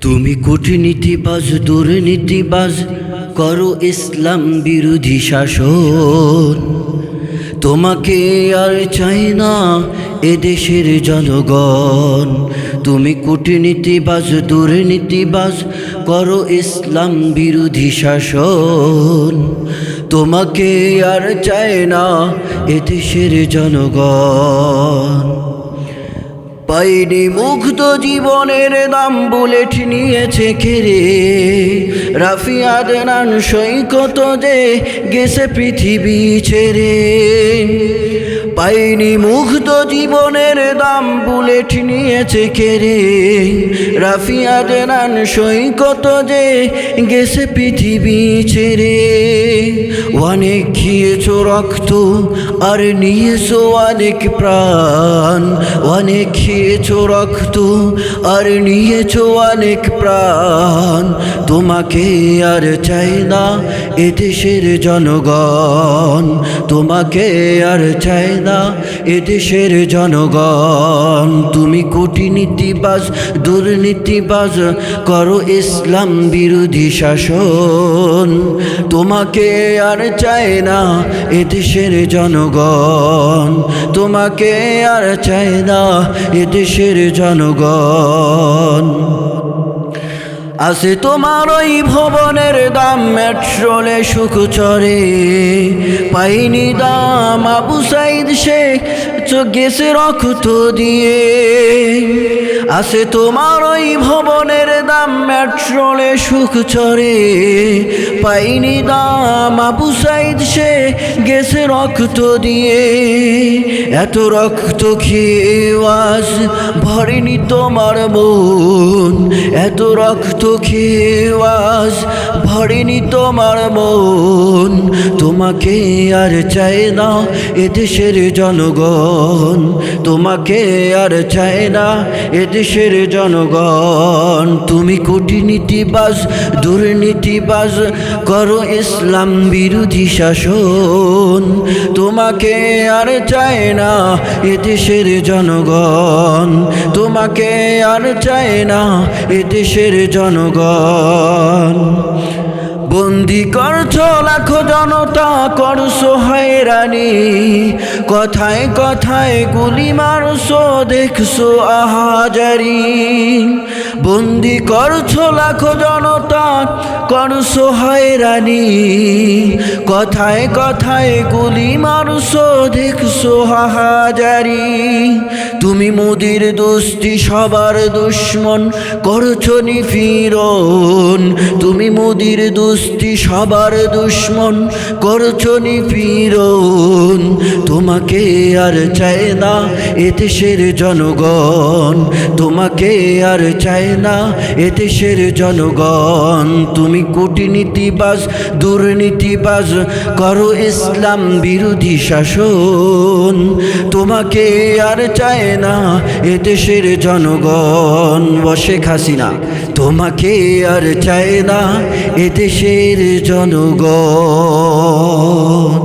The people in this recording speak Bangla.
তুমি কূটনীতিবাজ দুর্নীতিবাজ, করো ইসলাম বিরোধী শাসন। তোমাকে আর চাই না এদেশের জনগণ। তুমি কূটনীতিবাজ দুর্নীতিবাজ, করো ইসলাম বিরোধী শাসন। তোমাকে আর চায় না এদেশের জনগণ। পাইনি মুগ্ধ জীবনের দাম বুলেট নিয়েছে কেরে রাফি আদনান সৈকত যে গেছে পৃথিবী ছেড়ে। পাইনি মুগ্ধ জীবনের দাম বুলেট নিয়েছে কেড়ে। রাফি আদনান সৈকত যে গেছে পৃথিবী ছেড়ে। অনেক খেয়েছ রক্ত আর নিয়েছো অনেক প্রাণ। অনেক খেয়েছ রক্ত আর নিয়েছো অনেক প্রাণ। তোমাকে আর চাই না এদেশের জনগণ। তোমাকে আর চাই না এদেশের জনগণ। তুমি কূটনীতিবাজ, দুর্নীতিবাজ, করো ইসলাম বিরোধী শাসন। তোমাকে আর চায় না এদেশের জনগণ। তোমাকে আর চায় না এদেশের জনগণ। আছে তোমার ওই ভবনের দাম, মেট্রোলে সুখ চরে। পাইনি দাম আবু সাইদ শেখ গেছে রক্ত দিয়ে। আছে তোমার ওই ভবনের দাম, মেট্রোলে সুখ চরে। পাইনি দাম, আবু সাইদ সে গেছে রক্ত দিয়ে। এত রক্ত খেয়ে ভরেনি তোমার মন। এত রক্ত খেয়ে ভরেনি তোমার মন তোমাকে আর চায় না এদেশের জনগণ। তোমাকে আর চায় না এদেশের জনগণ। তুমি কূটনীতিবাজ, দুর্নীতিবাজ, করো ইসলাম বিরোধী শাসন। তোমাকে আর চায় না এদেশের জনগণ। তোমাকে আর চায় না এদেশের জনগণ। বন্দি করছ লাখো জনতা, করছ হয়রানি। কথায় কথায় গুলি মারছো, দেখছ আহাজারি। বন্দি করছ লাখো জনতা করছ হয়রানি কথায় কথায় গুলি মারছো দেখছ হাহাজারি তুমি মুদির দোস্তি, সবার দুশ্মন করছ নিফিরন তুমি মুদির দোস্তি, সবার দুশ্মন করছ নিপীড়ন। তোমাকে আর চায় না এদেশের জনগণ। তোমাকে আর চায় না এদেশের জনগণ। তুমি কূটনীতিবাজ, দুর্নীতিবাজ, করো ইসলাম বিরোধী শাসন। তোমাকে আর চায় না এ দেশের জনগণ। বসে খাসিনা তোমাকে আর চায় না এ দেশের জনগণ।